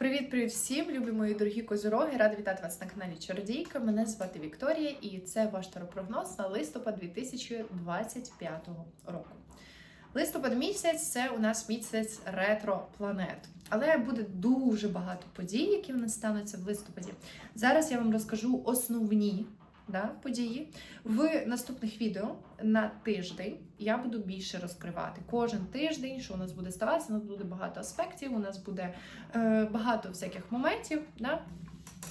Привіт-привіт всім, любі мої дорогі козороги! Рада вітати вас на каналі Чародійка. Мене звати Вікторія, і це ваш таропрогноз на листопад 2025 року. Листопад місяць це у нас місяць ретро-планет. Але буде дуже багато подій, які в нас стануться в листопаді. Зараз я вам розкажу основні да, події. В наступних відео на тиждень я буду більше розкривати. Кожен тиждень, що у нас буде ставатися, у нас буде багато аспектів, у нас буде е, багато всяких моментів. Да?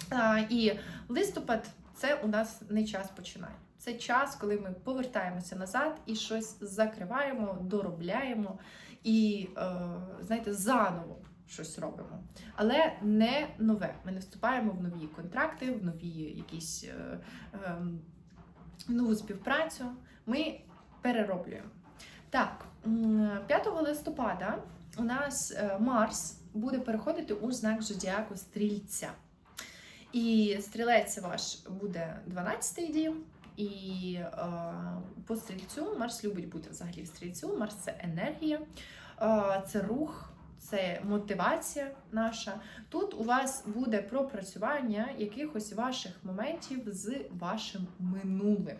А, і листопад це у нас не час починань. Це час, коли ми повертаємося назад і щось закриваємо, доробляємо і, е, знаєте, заново щось робимо. Але не нове. Ми не вступаємо в нові контракти, в нові якісь е, е, нову співпрацю. Ми перероблюємо. Так, 5 листопада у нас е, Марс буде переходити у знак зодіаку Стрільця. І стрілець ваш буде 12-й дім. І е, по стрільцю Марс любить бути взагалі в стрільцю. Марс це енергія, е, це рух, це мотивація наша. Тут у вас буде пропрацювання якихось ваших моментів з вашим минулим.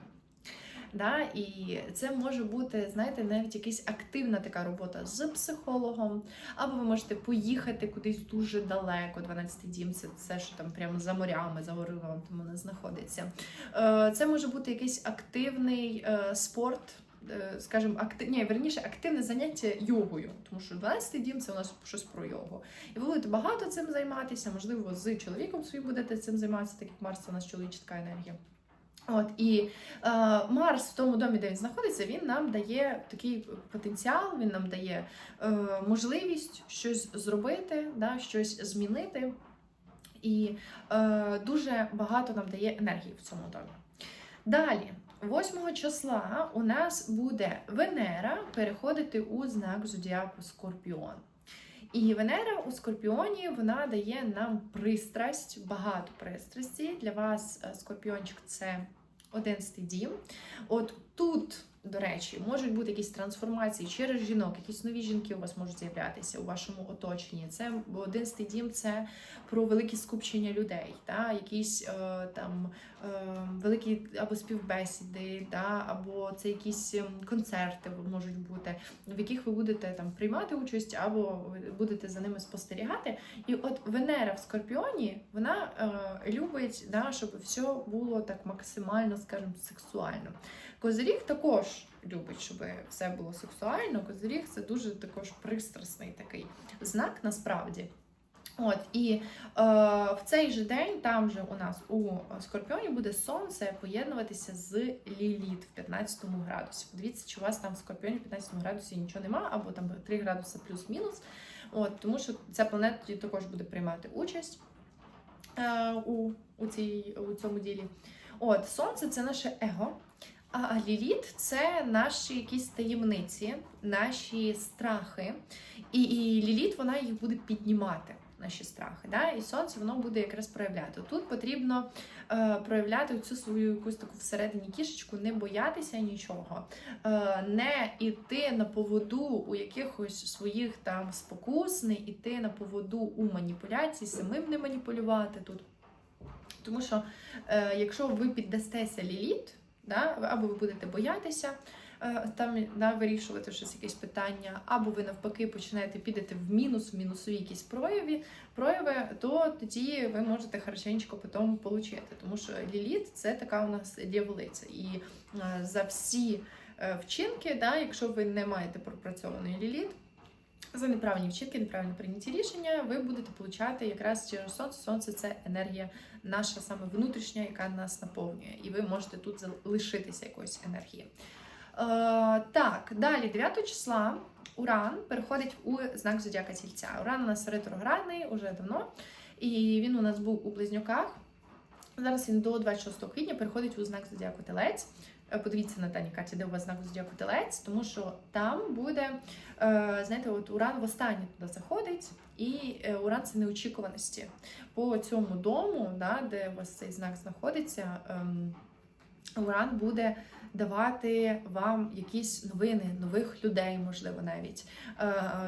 Да? І це може бути, знаєте, навіть якась активна така робота з психологом, або ви можете поїхати кудись дуже далеко. 12-й дім це все, що там прямо за морями, за горизонтом воно знаходиться. Е, Це може бути якийсь активний е, спорт. Е, Скажімо, актив... Ні, верніше, активне заняття йогою, тому що 12-й дім це у нас щось про йогу. І ви будете багато цим займатися, можливо, з чоловіком своїм будете цим займатися, так як Марс у нас чоловічка енергія. От і е, Марс в тому домі, де він знаходиться, він нам дає такий потенціал, він нам дає е, можливість щось зробити, да, щось змінити. І е, дуже багато нам дає енергії в цьому домі. Далі, 8 числа у нас буде Венера переходити у знак зодіаку Скорпіон. І Венера у Скорпіоні вона дає нам пристрасть, багато пристрасті. Для вас е, Скорпіончик це 11 дім. От тут, до речі, можуть бути якісь трансформації через жінок, якісь нові жінки у вас можуть з'являтися у вашому оточенні. Це бо 11 дім це про великі скупчення людей, та, якісь е, там е, великі або співбесіди, та, або це якісь ем, концерти можуть бути, в яких ви будете там приймати участь, або будете за ними спостерігати. І от Венера в Скорпіоні вона е, любить, да, щоб все було так максимально, скажімо, сексуально. Козиріг також любить, щоб все було сексуально. Козиріг це дуже також пристрасний такий знак насправді. От і е, в цей же день, там же у нас у Скорпіоні буде сонце поєднуватися з Ліліт в 15 градусі. Подивіться, чи у вас там в Скорпіоні в 15 градусі нічого нема, або там 3 градуси плюс-мінус. От, Тому що ця планета тоді також буде приймати участь е, у, у, цій, у цьому ділі. От, Сонце це наше его. А Ліліт це наші якісь таємниці, наші страхи. І, і Ліліт вона їх буде піднімати, наші страхи. Да? І сонце воно буде якраз проявляти. Тут потрібно е, проявляти цю свою якусь таку всередині кішечку, не боятися нічого, е, не йти на поводу у якихось своїх там спокус, не йти на поводу у маніпуляції, самим не маніпулювати тут. Тому що е, якщо ви піддастеся ліліт, да, або ви будете боятися е, там да, вирішувати щось якесь питання, або ви навпаки починаєте підете в мінус, в мінусові якісь прояви, прояви, то тоді ви можете харченечко потім получити. Тому що ліліт це така у нас дьяволиця. І е, за всі е, вчинки, да, якщо ви не маєте пропрацьований ліліт, за неправильні вчинки, неправильно прийняті рішення, ви будете получати якраз через сонце. Сонце це енергія наша саме внутрішня, яка нас наповнює, і ви можете тут залишитися якоїсь енергії. Е, так, далі, 9 числа Уран переходить у знак Зодіака Тільця. Уран у нас ретроградний уже давно, і він у нас був у близнюках. Зараз він до 26 квітня переходить у знак Зодіаку Телець. Е, Подивіться на даній карті, де у вас знак Зодіаку Телець, тому що там буде, е, знаєте, от Уран востаннє туди заходить, і е, Уран це неочікуваності. По цьому дому, да, де у вас цей знак знаходиться, ем, Уран буде давати вам якісь новини, нових людей, можливо, навіть.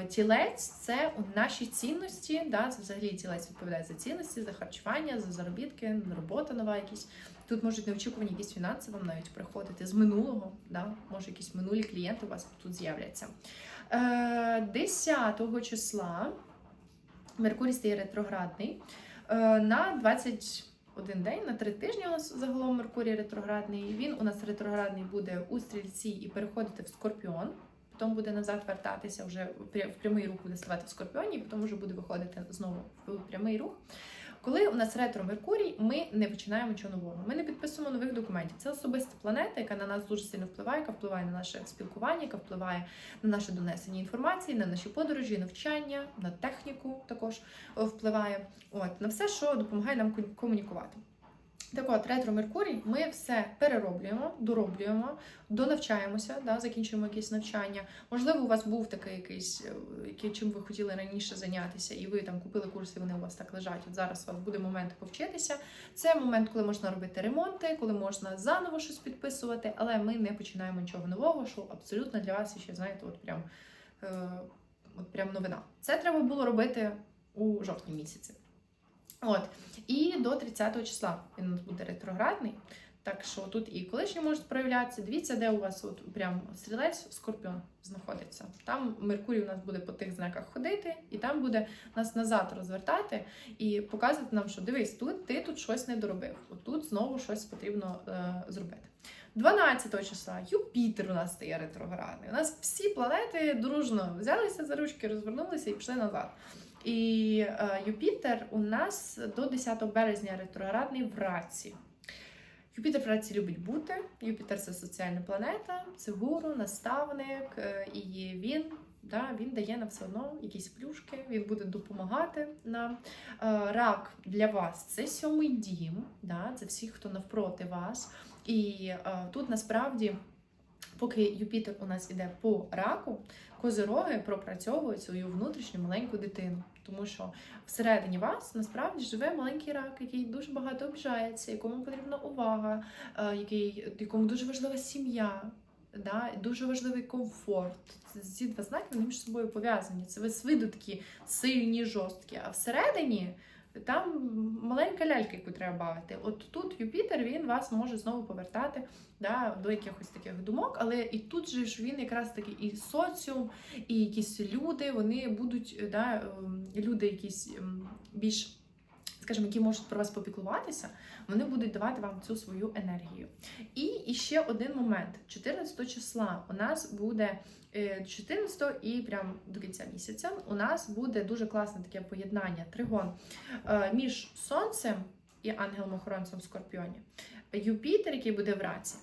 Тілець це наші цінності. Да? Це взагалі тілець відповідає за цінності, за харчування, за заробітки, робота нова якісь. Тут можуть неочікувані якісь фінанси вам навіть приходити з минулого. Да? Може, якісь минулі клієнти у вас тут з'являться. Е, 10 числа Меркурій стає ретроградний. Е, На 21 день, на 3 тижні у нас загалом Меркурій ретроградний. Він у нас ретроградний буде у стрільці і переходити в скорпіон. Потім буде назад вертатися вже в прямий рух буде ставати в скорпіоні, і потім вже буде виходити знову в прямий рух. Коли у нас ретро Меркурій, ми не починаємо нічого нового. Ми не підписуємо нових документів. Це особиста планета, яка на нас дуже сильно впливає, яка впливає на наше спілкування, яка впливає на наше донесення інформації, на наші подорожі, навчання, на техніку також е, впливає. От на все, що допомагає нам комунікувати. Так от, ретро Меркурій, ми все перероблюємо, дороблюємо, донавчаємося, да, закінчуємо якісь навчання. Можливо, у вас був такий якийсь, е, чим ви хотіли раніше зайнятися, і ви там купили курси, вони у вас так лежать. От зараз у вас буде момент повчитися. Це момент, коли можна робити ремонти, коли можна заново щось підписувати, але ми не починаємо нічого нового, що абсолютно для вас ще, знаєте, от прям, е, от прям новина. Це треба було робити у жовтні місяці. От. І до 30 числа він буде ретроградний. Так що тут і колишні можуть проявлятися. Дивіться, де у вас от прям стрілець, скорпіон знаходиться. Там Меркурій у нас буде по тих знаках ходити, і там буде нас назад розвертати і показувати нам, що дивись, тут ти тут щось не доробив. От тут знову щось потрібно е, зробити. 12 числа Юпітер у нас стає ретроградний. У нас всі планети дружно взялися за ручки, розвернулися і пішли назад. І е, Юпітер у нас до 10 березня ретроградний в раці. Юпітер в раці любить бути. Юпітер це соціальна планета, це гуру, наставник, е, і він. Да, він дає нам все одно якісь плюшки, він буде допомагати нам. Е, Рак для вас це сьомий дім, да, це всі, хто навпроти вас. І е, тут насправді, поки Юпітер у нас іде по раку, козироги пропрацьовують свою внутрішню маленьку дитину. Тому що всередині вас насправді живе маленький рак, який дуже багато обжається, якому потрібна увага, е, який, якому дуже важлива сім'я, да, дуже важливий комфорт. Ці два знаки вони між собою пов'язані. Це ви виду сильні, жорсткі. А всередині там маленька лялька, яку треба бавити. От тут Юпітер він вас може знову повертати да, до якихось таких думок, але і тут же ж він якраз таки і соціум, і якісь люди, вони будуть да, ем, люди якісь ем, більш. Скажімо, які можуть про вас попіклуватися, вони будуть давати вам цю свою енергію. І, і ще один момент: 14 числа у нас буде е, 14 і прям до кінця місяця у нас буде дуже класне таке поєднання тригон е, між сонцем і ангелом-охоронцем в Скорпіоні. Юпітер, який буде в раці,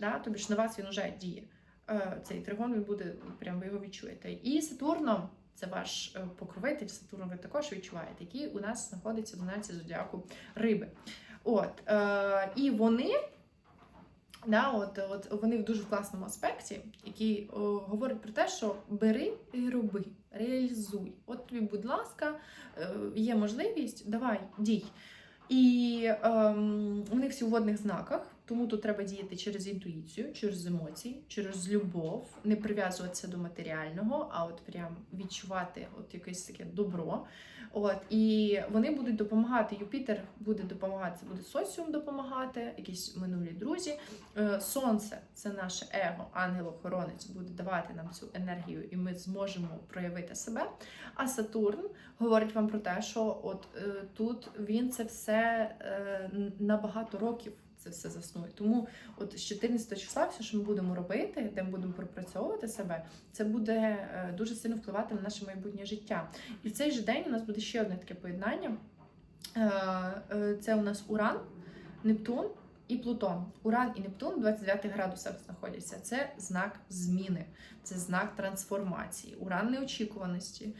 да, тобі ж на вас він вже діє. Е, Цей тригон він буде, прям ви його відчуєте. І Сатурном, це ваш е, покровитель, Сатурн ви також відчуваєте, який у нас знаходиться в знаці зодіаку риби. От, е, і вони. Да, от, от вони в дуже класному аспекті, який о, говорить про те, що бери і роби, реалізуй. От тобі, будь ласка, е, є можливість, давай, дій. І ем, вони всі у водних знаках, тому тут треба діяти через інтуїцію, через емоції, через любов, не прив'язуватися до матеріального, а от прям відчувати от якесь таке добро. От і вони будуть допомагати. Юпітер буде допомагати, буде соціум допомагати, якісь минулі друзі. Е, Сонце це наше его, ангел-охоронець, буде давати нам цю енергію, і ми зможемо проявити себе. А Сатурн говорить вам про те, що от е, тут він це все е, на багато років. Це все заснує. Тому от з 14 числа все, що ми будемо робити, де ми будемо пропрацьовувати себе, це буде е, дуже сильно впливати на наше майбутнє життя. І в цей же день у нас буде ще одне таке поєднання. Е, е, Це у нас Уран, Нептун і Плутон. Уран і Нептун в 29 градусах знаходяться. Це знак зміни, це знак трансформації, уран неочікуваності.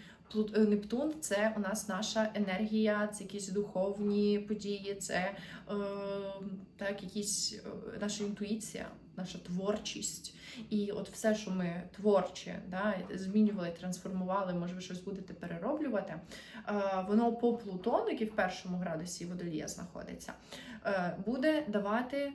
Е, Нептун це у нас наша енергія, це якісь духовні події, це е, так, якісь е, наша інтуїція, наша творчість. І от все, що ми творче, да, змінювали, трансформували, може, ви щось будете перероблювати. Е, воно по Плутону, який в першому градусі водолія знаходиться, е, буде давати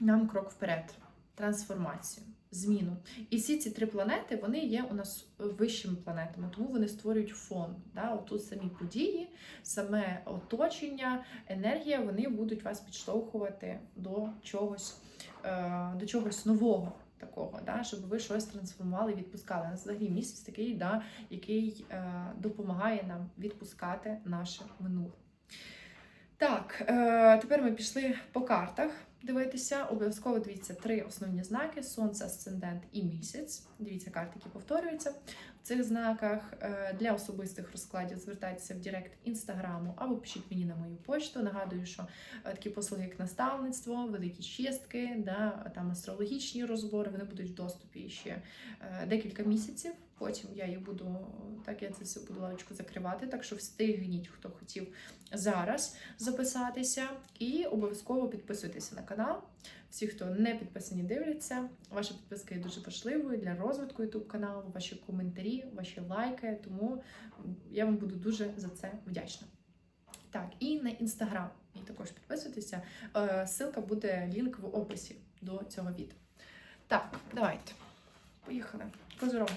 нам крок вперед, трансформацію, зміну. І всі ці три планети вони є у нас вищими планетами, тому вони створюють фон. Да? Отут самі події, саме оточення, енергія, вони будуть вас підштовхувати до чогось, е, до чогось нового. Такого, да, щоб ви щось трансформували і відпускали. Нас взагалі місяць такий, да, який е, допомагає нам відпускати наше минуле. Так, е, тепер ми пішли по картах дивитися. Обов'язково дивіться три основні знаки: сонце, асцендент і місяць. Дивіться карти, які повторюються в цих знаках. Е, Для особистих розкладів звертайтеся в Директ інстаграму або пишіть мені на мою почту. Нагадую, що е, такі послуги, як наставництво, великі чистки, да, там астрологічні розбори, вони будуть в доступі ще е, декілька місяців. Потім я їх буду так, я це всю буду лавочку закривати. Так що встигніть, хто хотів зараз записатися, і обов'язково підписуйтеся на канал. Всі, хто не підписані, дивляться. Ваша підписка є дуже важливою для розвитку YouTube каналу, ваші коментарі, ваші лайки. Тому я вам буду дуже за це вдячна. Так, і на інстаграм. І також підписуйтеся. Е, Ссылка буде лінк в описі до цього відео. Так, давайте. Поїхали. Козорог.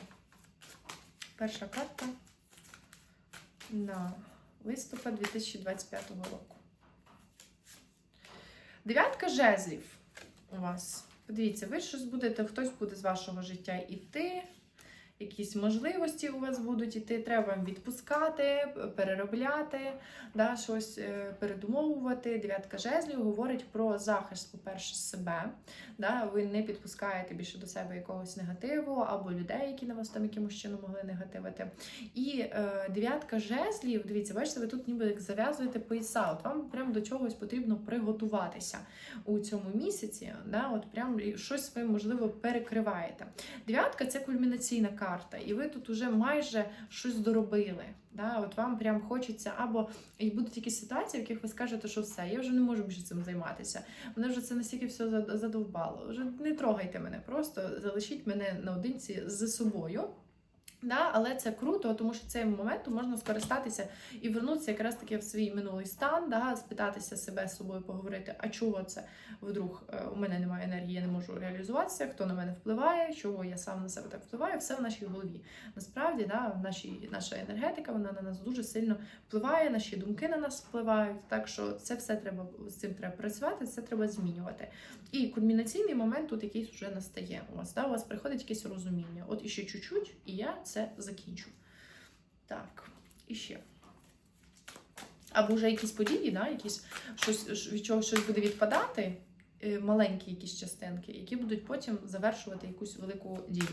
Перша карта на листопад 2025 року. Дев'ятка жезлів у вас. Подивіться, ви щось будете, хтось буде з вашого життя іти, якісь можливості у вас будуть іти, треба відпускати, переробляти, да, щось е, передумовувати. Дев'ятка жезлів говорить про захист, по-перше, себе. Да, ви не підпускаєте більше до себе якогось негативу або людей, які на вас там якимось чином могли негативити. І е, дев'ятка жезлів, дивіться, бачите, ви тут ніби як зав'язуєте пояса. От вам прям до чогось потрібно приготуватися у цьому місяці. Да, от прям щось ви, можливо, перекриваєте. Дев'ятка це кульмінаційна карта, і ви тут уже майже щось доробили. Да, от вам прям хочеться, або і будуть якісь ситуації, в яких ви скажете, що все, я вже не можу більше цим займатися. Мене вже це настільки все задовбало. Вже не трогайте мене, просто залишіть мене наодинці з собою. Да, але це круто, тому що цим моментом можна скористатися і вернутися якраз таки в свій минулий стан, да, спитатися себе з собою, поговорити, а чого це вдруг е, у мене немає енергії, я не можу реалізуватися, хто на мене впливає, чого я сам на себе так впливаю, все в нашій голові. Насправді, да, в наша енергетика вона на нас дуже сильно впливає, наші думки на нас впливають. Так що це все треба з цим треба працювати, це треба змінювати. І кульмінаційний момент тут якийсь вже настає. У вас да, у вас приходить якесь розуміння. От іще чуть-чуть, і я це закінчу. Так, і ще. Або вже якісь події, да, якісь щось від чого щось буде відпадати, е, маленькі якісь частинки, які будуть потім завершувати якусь велику дію.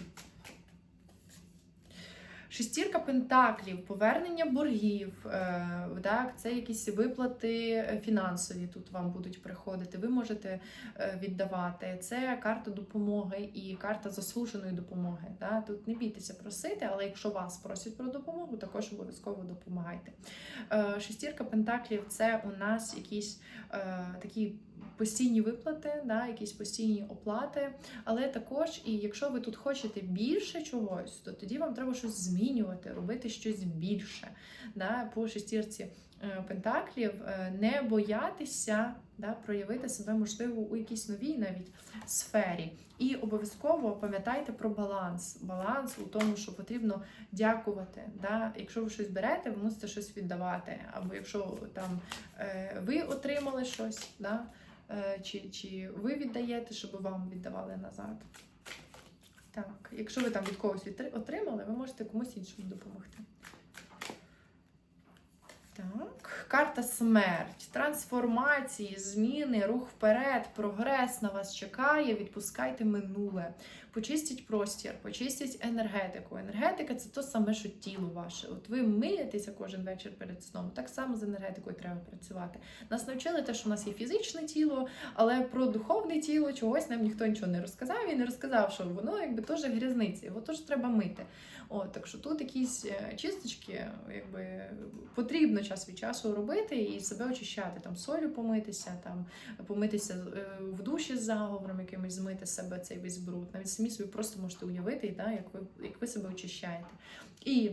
Шестірка пентаклів, повернення боргів, е, так, це якісь виплати фінансові тут вам будуть приходити. Ви можете е, віддавати. Це карта допомоги і карта заслуженої допомоги. Да? Тут не бійтеся просити, але якщо вас просять про допомогу, також обов'язково допомагайте. Е, Шестірка пентаклів це у нас якісь е, такі постійні виплати, да, якісь постійні оплати. Але також, і якщо ви тут хочете більше чогось, то тоді вам треба щось змінювати, робити щось більше. Да, По шестірці е, пентаклів е, не боятися да, проявити себе можливо у якійсь новій навіть сфері. І обов'язково пам'ятайте про баланс. Баланс у тому, що потрібно дякувати. Да? Якщо ви щось берете, ви мусите щось віддавати. Або якщо там е, ви отримали щось, да? Е, чи, чи ви віддаєте, щоб вам віддавали назад. Так, якщо ви там від когось отримали, ви можете комусь іншому допомогти. Так, карта смерть, трансформації, зміни, рух вперед, прогрес на вас чекає. Відпускайте минуле, почистіть простір, почистіть енергетику. Енергетика це то саме, що тіло ваше. От ви миєтеся кожен вечір перед сном. Так само з енергетикою треба працювати. Нас навчили те, що в нас є фізичне тіло, але про духовне тіло чогось нам ніхто нічого не розказав і не розказав, що воно якби теж грязниці, його теж треба мити. От, так що тут якісь е, чисточки, якби потрібно час від часу робити і себе очищати, там солью помитися, там помитися е, в душі з заговором, якимось змити себе цей весь бруд. Навіть самі собі просто можете уявити, да, як ви як ви себе очищаєте. І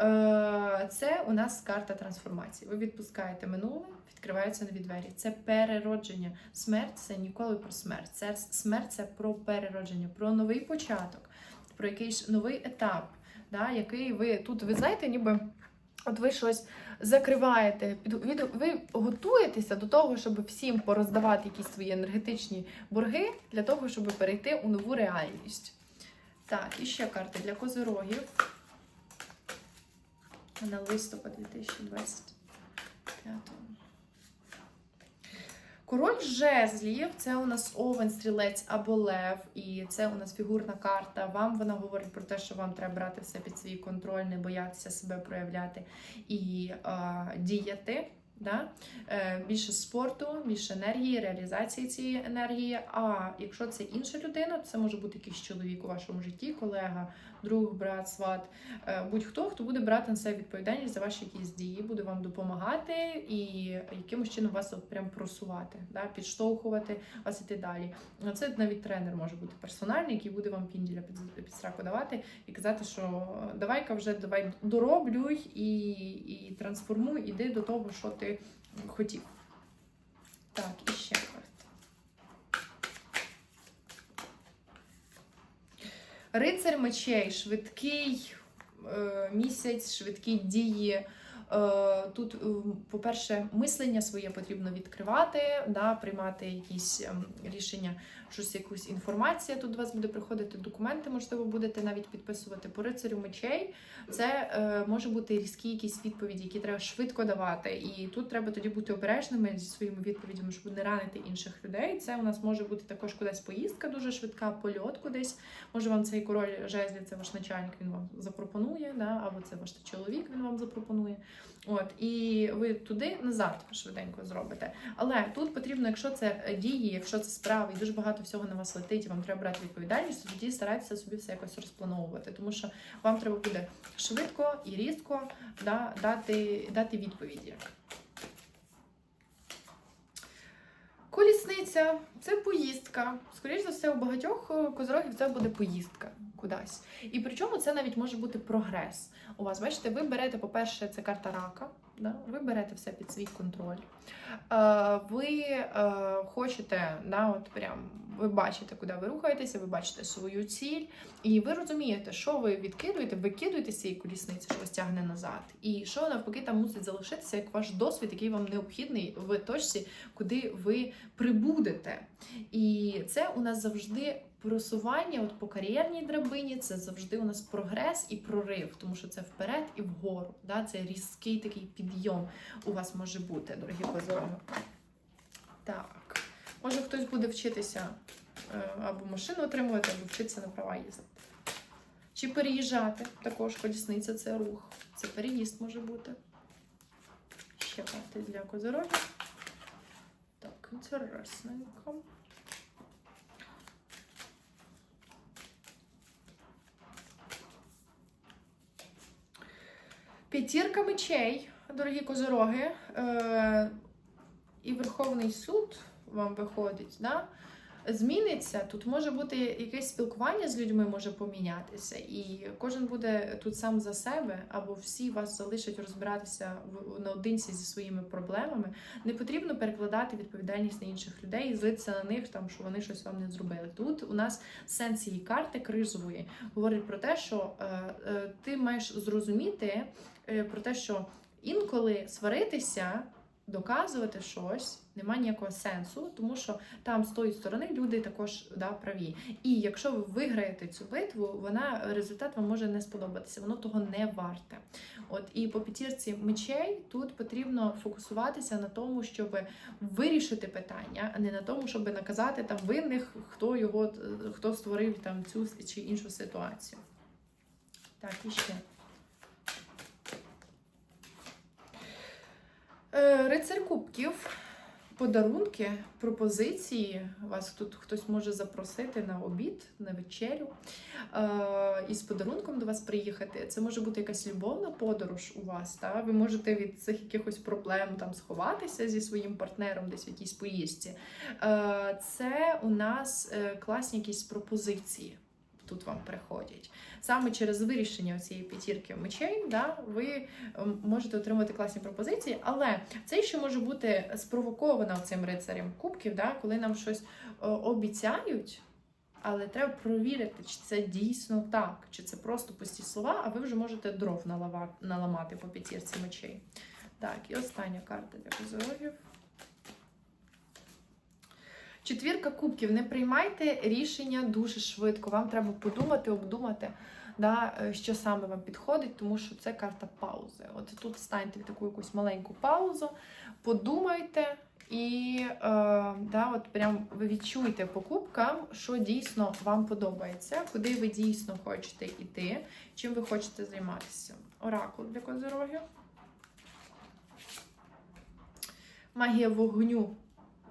е, це у нас карта трансформації. Ви відпускаєте минуле, відкриваються нові двері. Це переродження. Смерть це ніколи про смерть. Це смерть це про переродження, про новий початок, про якийсь новий етап, да, який ви тут, ви знаєте, ніби. От ви щось закриваєте, ви готуєтеся до того, щоб всім пороздавати якісь свої енергетичні борги для того, щоб перейти у нову реальність. Так, і ще карти для козирогів на листопад 2025. Король жезлів це у нас овен, стрілець або лев, і це у нас фігурна карта. Вам вона говорить про те, що вам треба брати все під свій контроль, не боятися себе проявляти і е, діяти. Да? Е, більше спорту, більше енергії, реалізації цієї енергії. А якщо це інша людина, це може бути якийсь чоловік у вашому житті, колега, друг, брат, сват, е, будь-хто, хто буде брати на себе відповідальність за ваші якісь дії, буде вам допомагати і якимось чином вас прям просувати, да? підштовхувати вас іти далі. Ну, Це навіть тренер може бути персональний, який буде вам пінділя під, під сраку давати і казати, що давай-ка вже давай дороблюй і, і трансформуй, іди до того, що ти хотів. Так, і ще карта. Рицар мечей, швидкий е, місяць, швидкі дії. Е, Тут, е, по-перше, мислення своє потрібно відкривати, да, приймати якісь ем, рішення, щось якусь інформація тут до вас буде приходити, документи, можливо, будете навіть підписувати по рицарю мечей. Це е, може бути різкі якісь відповіді, які треба швидко давати. І тут треба тоді бути обережними зі своїми відповідями, щоб не ранити інших людей. Це у нас може бути також кудись поїздка дуже швидка, польот кудись. Може вам цей король жезлів, це ваш начальник, він вам запропонує, да? або це ваш чоловік, він вам запропонує. От, і ви туди назад швиденько зробите. Але тут потрібно, якщо це е, дії, якщо це справи, і дуже багато всього на вас летить, і вам треба брати відповідальність, то тоді старайтеся собі все якось розплановувати, тому що вам треба буде швидко і різко да, дати, дати відповіді. Колісниця це поїздка. Скоріше за все, у багатьох е, козорогів це буде поїздка кудись. І причому це навіть може бути прогрес. У вас, бачите, ви берете, по-перше, це карта рака. Да? Ви берете все під свій контроль. Е, ви е, хочете, да, от прям, ви бачите, куди ви рухаєтеся, ви бачите свою ціль, і ви розумієте, що ви відкидуєте, викидуєте з цієї колісниці, що вас тягне назад. І що навпаки там мусить залишитися як ваш досвід, який вам необхідний в точці, куди ви прибудете. І це у нас завжди просування от по кар'єрній драбині, це завжди у нас прогрес і прорив, тому що це вперед і вгору. Да? Це різкий такий підйом у вас може бути, дорогі козороги. Так, може хтось буде вчитися е, або машину отримувати, або вчитися на права їздити. Чи переїжджати також колісниця це рух. Це переїзд може бути. Ще карти для козорогів. Так, інтересненько. П'ятірка мечей, дорогі козороги. Е, і Верховний суд вам виходить, да? Зміниться. Тут може бути якесь спілкування з людьми, може помінятися, і кожен буде тут сам за себе, або всі вас залишать розбиратися в наодинці зі своїми проблемами. Не потрібно перекладати відповідальність на інших людей і злитися на них, там що вони щось вам не зробили. Тут у нас сенс цієї карти кризової говорить про те, що е, е, ти маєш зрозуміти е, про те, що інколи сваритися. Доказувати щось немає ніякого сенсу, тому що там з тої сторони люди також да, праві. І якщо ви виграєте цю битву, вона результат вам може не сподобатися, воно того не варте. От і по п'ятірці мечей тут потрібно фокусуватися на тому, щоб вирішити питання, а не на тому, щоб наказати там винних, хто його хто створив там цю чи іншу ситуацію. Так, і ще. Е, Рицар кубків. подарунки, пропозиції. Вас тут хтось може запросити на обід, на вечерю е, і з подарунком до вас приїхати. Це може бути якась любовна подорож у вас. Та? Ви можете від цих якихось проблем там сховатися зі своїм партнером десь в якійсь поїздці. Е, це у нас класні якісь пропозиції. Тут вам приходять. Саме через вирішення цієї п'ятірки мечей, да, ви ем, можете отримати класні пропозиції, але це ще може бути спровоковано цим рицарем кубків, да, коли нам щось е, обіцяють, але треба провірити, чи це дійсно так, чи це просто пусті слова, а ви вже можете дров наламати по п'ятірці мечей. Так, і остання карта для козорогів. Четвірка кубків. Не приймайте рішення дуже швидко. Вам треба подумати, обдумати, да, е, що саме вам підходить, тому що це карта паузи. От тут станьте в таку якусь маленьку паузу, подумайте. І е, да, от прям ви відчуєте по кубкам, що дійсно вам подобається, куди ви дійсно хочете йти, чим ви хочете займатися. Оракул для козирогів. Магія вогню.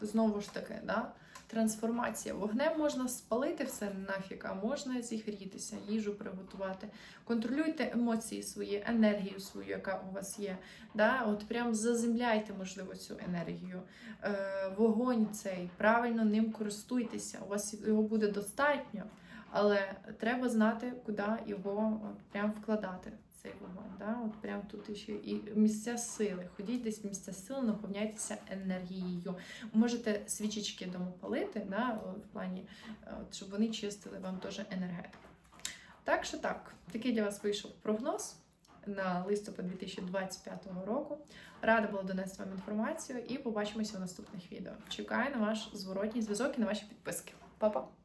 Знову ж таки, да? Трансформація. Вогнем можна спалити все нафіг, а можна зігрітися, їжу приготувати. Контролюйте емоції свої, енергію свою, яка у вас є. Да? От прям заземляйте, можливо, цю енергію. Е, вогонь цей, правильно ним користуйтеся. У вас його буде достатньо, але треба знати, куди його прям вкладати. Цей вогонь, да? От прям тут ще і місця сили. Ходіть десь в місця сили, наповняйтеся енергією. Можете свічечки дома палити, да? в плані, е, от, щоб вони чистили вам теж енергетику. Так що так, такий для вас вийшов прогноз на листопад 2025 року. Рада була донести вам інформацію і побачимося у наступних відео. Чекаю на ваш зворотній зв'язок і на ваші підписки. Па-па!